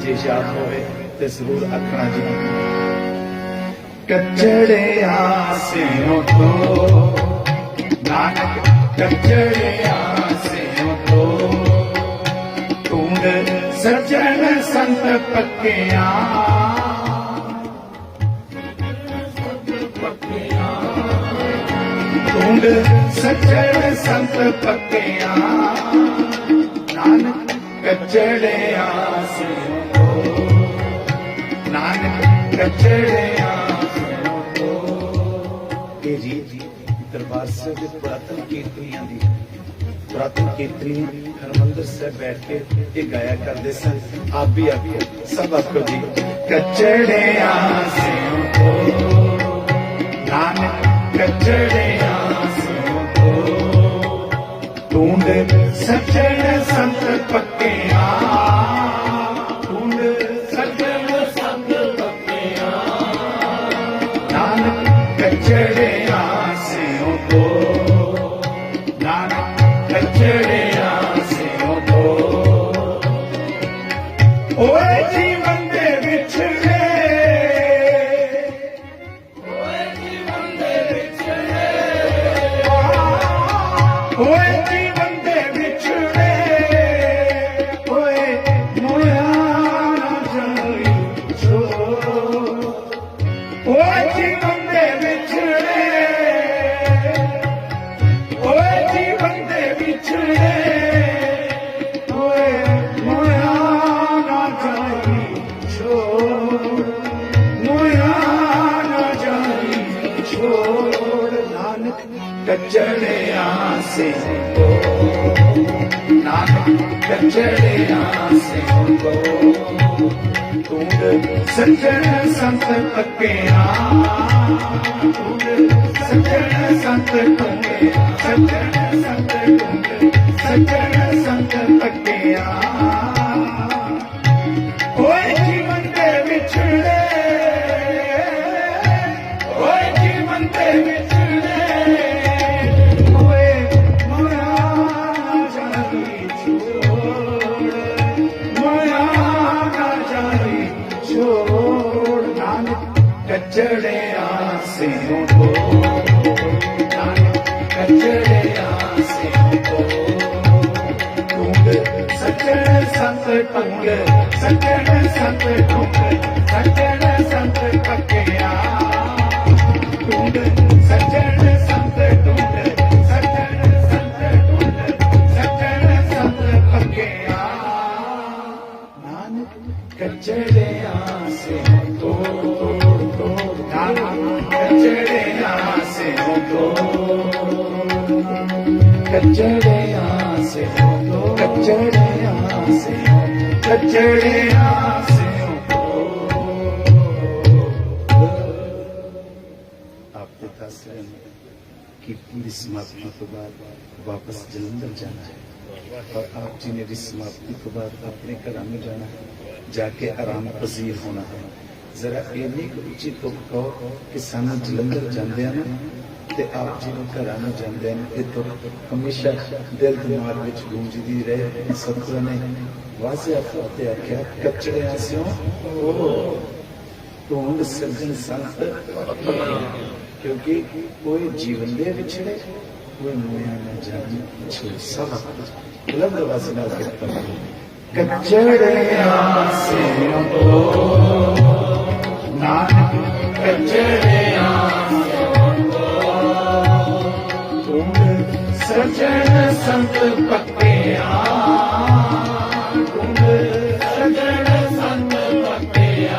ਜੇ ਯਾਦ ਹੋਵੇ ਤੇ ਜ਼ਰੂਰ ਆਖਣਾ ਜੀ। ਕੱਚੜੇ ਆਸਿਓ ਤੋਂ, ਨਾਨਕ ਕੱਚੜੇ ਆਸਿਓ ਤੋਂ ਟੂੰਡ ਸੱਜਣ ਸੰਤ ਪੱਕਿਆਂ। ਟੂੰਡ ਸੱਜਣ ਸੰਤ ਪੱਕਿਆਂ। ਨਾਨਕ ਕੱਚੜੇ ਇਹ ਜੀ ਦਰਬਾਰ ਸਾਹਿਬ ਦੇ ਪੁਰਾਤਨ ਕੀਰਤਨੀਆਂ ਦੀ, ਪੁਰਾਤਨ ਕੀਰਤਨੀ ਹਰਮੰਦਰ ਸਾਹਿਬ ਬੈਠ ਕੇ ਇਹ ਗਾਇਆ ਕਰਦੇ ਸਨ। ਆਪ ਵੀ ਆਪ ਸਭ ਆਪਕੋ ਜੀ। ਕੱਚੜੇ ਆਸਿਓ ਤੋਂ ਨਾਨਕ ਕੱਚੜੇ ਆਸਿਓ ਤੋਂ ਟੂੰਡ ਸੱਜਣ ਸੰਤ ਪੱਕਿਆਂ ਕੱਚੜੇ ਆਸਿਓ ਤੋਂ ਨਾਨਕ ਕੱਚੜੇ ਆਸਿਓ ਤੋਂ ਓਏ ਜੀਵਨ ਦੇ ਵਿਛੜੇ ਓਏ ਜੀਵਨ ਦੇ ਓਏ ਜੀਵਨ ਦੇ ਵਿਛੜੇ। ਓਏ ਜੀਵਨ ਦੇ ਵਿਛੜੇ। ਓਏ ਮੋਇਆ ਨਾ ਜਾਈ ਛੋੜ। ਮੋਇਆ ਨਾ ਜਾਈ ਛੋੜ। ਨਾਨਕ ਕੱਚੜਿਆਂ ਸੇ ਕੋ ਨਾਨਕ ਕੱਚੜਿਆਂ ਸੇ ਕੋ ਤੂੰਡ ਸੱਜਣ ਸੰਤ ਪੱਕਿਆ ਤੂੰਡ ਸੱਜਣ ਸੰਤ ਪੱਕਿਆ ਸੱਜਣ ਸੰਤ ਤੂੰਡ ਸੱਜਣ ਸੰਤ ਪੱਕਿਆ ਸੱਜਣ ਸੰਤ ਟੁੰਗ ਸੱਜਣ ਸੰਤ ਟੁੰਗ ਸੱਜਣ ਸੰਤ ਪੱਕਿਆ ਟੁੰਗ ਸੱਜਣ ਸੰਤ ਟੁੰਗ ਸੱਜਣ ਸੰਤ ਟੁੰਗ ਸੱਜਣ ਸੰਤ ਪੱਕਿਆ ਨਾਨਕ ਕੱਚੜੇ ਆਸੇ ਤੋ ਨਾਨਕ ਕੱਚੜੇ ਆਸੇ ਤੋ कचड़े से हो तो। कचड़े से हो तो। कचड़े से तो। आपके पास की पूरी समाप्ति के बाद वापस जलंधर जाना है। और आप जी ने इस समाप्ति के बाद अपने घर में जाना है, जाके आराम पजीर होना है। जरा ये नहीं उचित तो कहो कि सामा जलंधर जाते ना। ਤੇ ਆਪ ਜੀ ਨੂੰ ਘਰਾਂ ਨੂੰ ਜਾਂਦੇ ਨੂੰ ਇਹ ਤੁਕ ਹਮੇਸ਼ਾ ਦਿਲ ਦਿਮਾਗ ਵਿੱਚ ਗੂੰਜਦੀ ਰਹੇ। ਸਤਿਗੁਰੂ ਨੇ ਵਾਜ਼ਿਆ ਫਤਿਹ ਆਖਿਆ, ਕੱਚੜਿਆਂ ਸਿਓ ਢੂੰਡ ਸੱਜਣ ਸੰਤ ਕਿਉਂਕਿ ਕੋਈ ਜੀਵਨ ਦੇ ਵਿਛੜੇ, ਕੋਈ ਮੋਇਆ ਨਾ ਜਾਣੇ ਛੇ ਸਭ ਬੁਲੰਦ ਵਾਸੀ ਨਾਲ ਕਿਰਪਾ ਕੱਚੜਿਆਂ ਸਿਓ ਨਾਨਕ, ਕੱਚੜਿਆਂ ਸੰਤ ਪੱਕਿਆ ਤੁਮ ਸਜਣ ਸੰਤ ਪੱਕਿਆ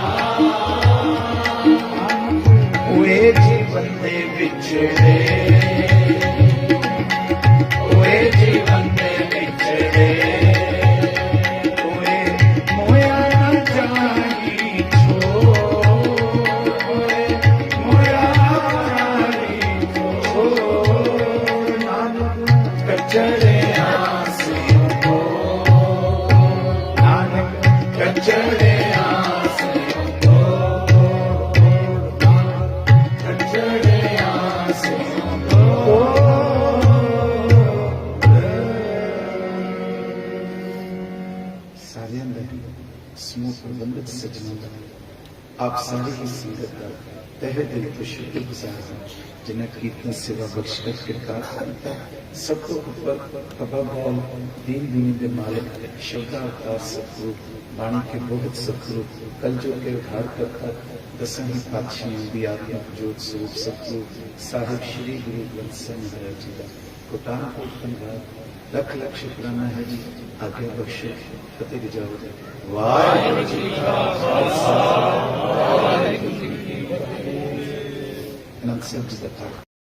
ਓਏ ਜੀਵਨ ਦੇ ਵਿਛੜੇ ਸਮੂਹ ਪ੍ਰਬੰਧਕ ਸੱਜਣਾਂ ਦਾ ਆਪ ਸਾਰੀ ਹੀ ਸੰਗਤ ਦਾ ਤਹਿ ਦਿਲ ਤੋਂ ਸ਼ੁਕਰਗੁਜ਼ਾਰ ਹਾਂ ਜਿਨ੍ਹਾਂ ਕੀਰਤਨ ਸੇਵਾ ਬਖਸ਼ ਕਰ ਕਿਰਪਾ ਕੀਤਾ ਸਭ ਤੋਂ ਉੱਪਰ ਬਾਬਾ ਬੋਲ ਦੀਨ ਦੁਨੀ ਦੇ ਮਾਲਕ ਸ਼ਬਦਾ ਅਵਤਾਰ ਸਤਿਗੁਰੂ ਬਾਣੀ ਕੇ ਬਹੁਤ ਸਤਿਗੁਰੂ ਕਲ ਜੋ ਕੇ ਉਧਾਰ ਕਰਤਾ ਦਸਾਂ ਹੀ ਪਾਤਸ਼ਾਹਾਂ ਦੀ ਆਤਮਿਕ ਜੋਤ ਸਰੂਪ ਸਤਿਗੁਰੂ ਸਾਹਿਬ ਸ੍ਰੀ ਗੁਰੂ ਗ੍ਰੰਥ ਸਾਹਿਬ ਮਹਾਰਾਜ ਜੀ ਲੱਖ ਲੱਖ ਸ਼ੁਕਰਾਨਾ ਹੈ ਜੀ। ਆਗੇ ਬਖਸ਼ੇ ਫਤਿਹ ਗਜਾਵਤ ਵਾਹਿਗੁਰੂ ਜੀ ਕਾ ਖਾਲਸਾ ਵਾਹਿਗੁਰੂ ਜੀ ਕੀ ਫਤਿਹ। ਪਾਠ